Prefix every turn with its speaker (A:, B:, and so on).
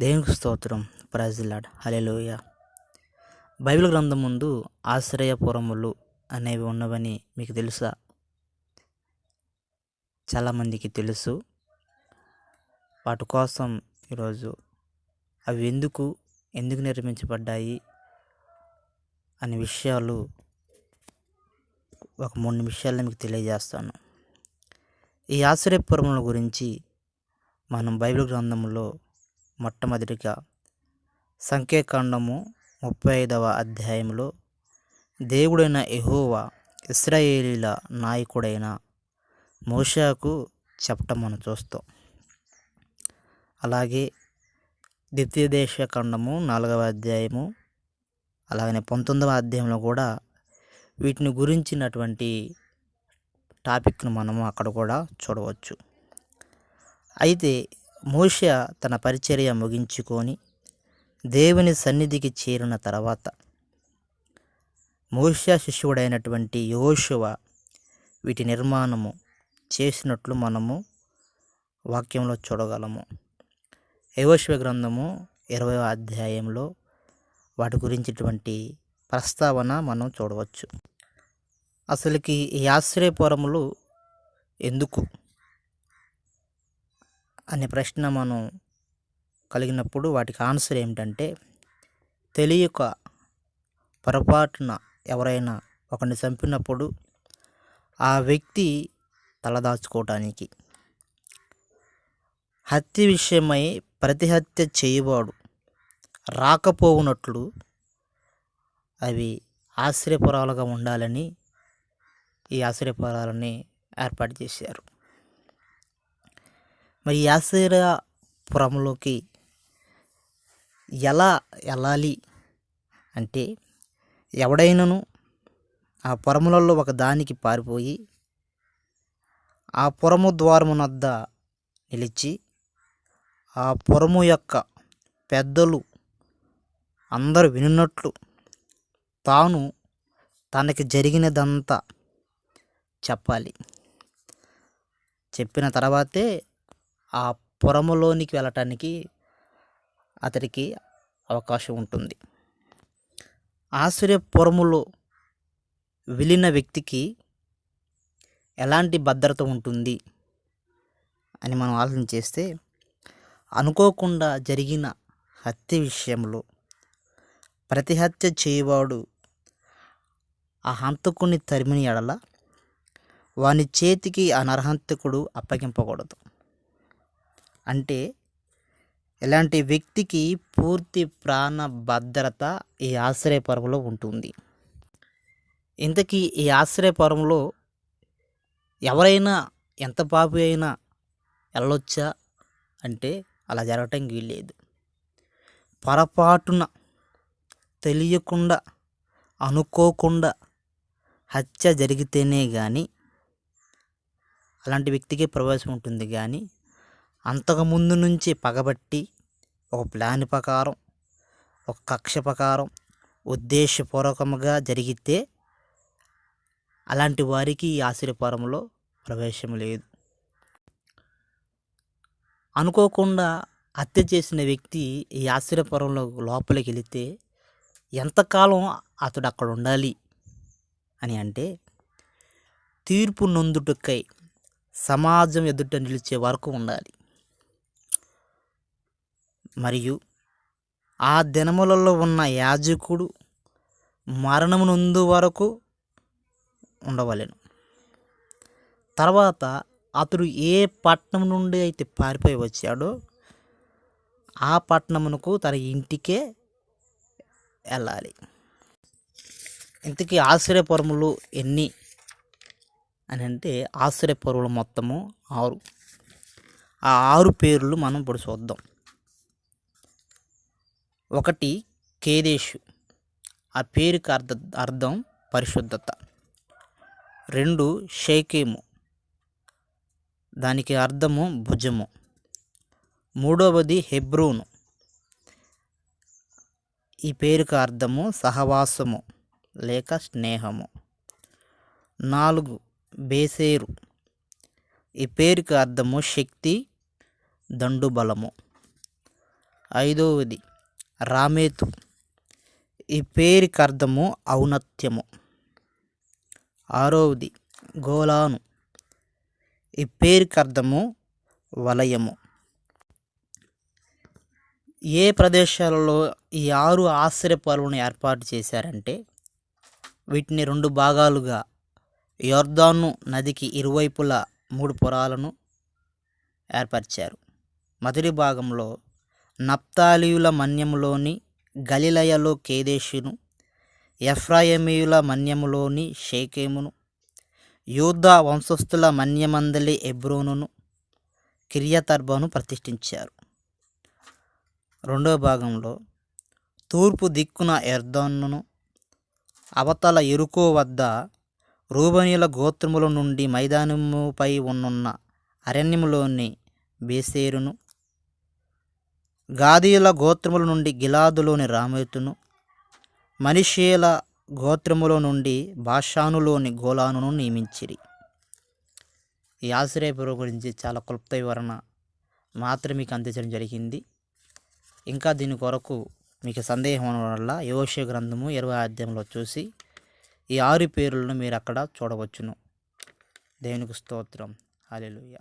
A: దేవునికి స్తోత్రం. ప్రజలాడ్ hallelujah Bible గ్రంథం ముందు ఆశ్రయపురములు అనేవి ఉన్నవని మీకు తెలుసా? చాలామందికి తెలుసు. వాటి కోసం ఈరోజు అవి ఎందుకు ఎందుకు నిర్మించబడ్డాయి అనే విషయాలు ఒక మూడు నిమిషాల్లో మీకు తెలియజేస్తాను. ఈ ఆశ్రయపురముల గురించి మనం బైబిల్ గ్రంథంలో మొట్టమొదటిగా సంఖ్యాకాండము ముప్పై ఐదవ అధ్యాయంలో దేవుడైన ఎహోవా ఇస్రాయేలీల నాయకుడైన మోషాకు చెప్పటం మనం చూస్తాం. అలాగే ద్వితీయ దేశ ఖండము నాలుగవ అధ్యాయము అలాగనే పంతొమ్మిదవ అధ్యాయంలో కూడా వీటిని గురించినటువంటి టాపిక్ను మనము అక్కడ కూడా చూడవచ్చు. అయితే మోష తన పరిచర్య ముగించుకొని దేవుని సన్నిధికి చేరిన తర్వాత మోష శిష్యుడైనటువంటి యోషువ వీటి నిర్మాణము చేసినట్లు మనము వాక్యంలో చూడగలము. యోశువ గ్రంథము ఇరవై అధ్యాయంలో వాటి గురించిటువంటి ప్రస్తావన మనం చూడవచ్చు. అసలుకి ఈ ఆశ్రయపురములు ఎందుకు? అనే ప్రశ్న మనం కలిగినప్పుడు వాటికి ఆన్సర్ ఏమిటంటే తెలియక పొరపాటున ఎవరైనా ఒకరిని చంపినప్పుడు ఆ వ్యక్తి తలదాచుకోవటానికి. హత్య విషయమై ప్రతి హత్య చేయవాడు రాకపోవునట్లు అవి ఆశ్రయపురాలుగా ఉండాలని ఈ ఆశ్రయపురాలని ఏర్పాటు చేశారు. మరి ఈ ఎలా వెళ్ళాలి అంటే ఎవడైనను ఆ పురములలో ఒక దానికి పారిపోయి ఆ పురము ద్వారమునద్ద నిలిచి ఆ పురము యొక్క పెద్దలు అందరూ వినున్నట్లు తాను తనకి జరిగినదంతా చెప్పాలి. చెప్పిన తర్వాతే ఆ పురములోనికి వెళ్ళటానికి అతడికి అవకాశం ఉంటుంది. ఆశ్చర్యపురములో వెళ్ళిన వ్యక్తికి ఎలాంటి భద్రత ఉంటుంది అని మనం ఆలోచన చేస్తే అనుకోకుండా జరిగిన హత్య విషయంలో ప్రతి హత్య చేయవాడు ఆ హంతకుని తరిమిన ఎడల వాని చేతికి ఆ నరహంతకుడు అప్పగింపకూడదు. అంటే ఇలాంటి వ్యక్తికి పూర్తి ప్రాణ భద్రత ఈ ఆశ్రయపరంలో ఉంటుంది. ఇంతకీ ఈ ఆశ్రయపరంలో ఎవరైనా ఎంత పాపి అయినా వెళ్ళొచ్చా అంటే అలా జరగటం వీల్లేదు. పొరపాటున తెలియకుండా అనుకోకుండా హత్య జరిగితేనే కానీ అలాంటి వ్యక్తికే ప్రవేశం ఉంటుంది కానీ అంతకుముందు నుంచి పగబట్టి ఒక ప్లాన్ ప్రకారం ఒక కక్ష ప్రకారం ఉద్దేశపూర్వకంగా జరిగితే అలాంటి వారికి ఈ ఆశ్చర్యపురంలో ప్రవేశం లేదు. అనుకోకుండా హత్య చేసిన వ్యక్తి ఈ ఆశ్చర్యపురంలో లోపలికి వెళితే ఎంతకాలం అతడు అక్కడ ఉండాలి అని అంటే తీర్పు నొందుటకై సమాజం ఎదుట నిలిచే వరకు ఉండాలి. మరియు ఆ దినములలో ఉన్న యాజకుడు మరణమునందు వరకు ఉండవలెను. తర్వాత అతడు ఏ పట్టణం నుండి అయితే పారిపోయి వచ్చాడో ఆ పట్టణమునకు తన ఇంటికే వెళ్ళాలి. ఇంతకీ ఆశ్చర్యపురములు ఎన్ని అని అంటే ఆశ్చర్యపురములు మొత్తము ఆరు. ఆ ఆరు పేర్లు మనం ఇప్పుడు చూద్దాం. ఒకటి కేదేశు. ఆ పేరుకి అర్థ అర్థం పరిశుద్ధత. రెండు షేకేము. దానికి అర్థము భుజము. మూడవది హెబ్రోను. ఈ పేరుకి అర్థము సహవాసము లేక స్నేహము. నాలుగు బేసేరు. ఈ పేరుకి అర్థము శక్తి దండుబలము. ఐదవది రామేతు. ఈ పేరుకి అర్థము ఔన్నత్యము. ఆరవది గోలాను. ఈ పేరుకి అర్థము వలయము. ఏ ప్రదేశాలలో ఈ ఆరు ఆశ్చర్యపాలను ఏర్పాటు చేశారంటే వీటిని రెండు భాగాలుగా యోర్దాను నదికి ఇరువైపులా మూడు పురాలను ఏర్పరిచారు. మొదటి భాగంలో నప్తాలీయుల మన్యములోని గలిలయలో కేదేశును ఎఫ్రాయమీయుల మన్యములోని షేకేమును యూదా వంశస్థుల మన్యమందలి ఎబ్రోనును కిరియతర్బను ప్రతిష్ఠించారు. రెండవ భాగంలో తూర్పు దిక్కున ఎర్దోన్నును అవతల ఎరుకో వద్ద రూబనీల గోత్రముల నుండి మైదానముపై ఉన్నున్న అరణ్యములోని బేసేరును గాదీయుల గోత్రముల నుండి గిలాదులోని రామేతును మనిషేల గోత్రముల నుండి భాషానులోని గోలానును నియమించిరి. ఈ ఆశ్రయపురం గురించి చాలా క్లుప్త వివరణ మాత్రమే మీకు అందించడం జరిగింది. ఇంకా దీని కొరకు మీకు సందేహం ఉండడం వల్ల యోష గ్రంథము ఇరవై అధ్యాయంలో చూసి ఈ ఆరు పేర్లను మీరు అక్కడ చూడవచ్చును. దేవునికి స్తోత్రం. అలెలుయ్యా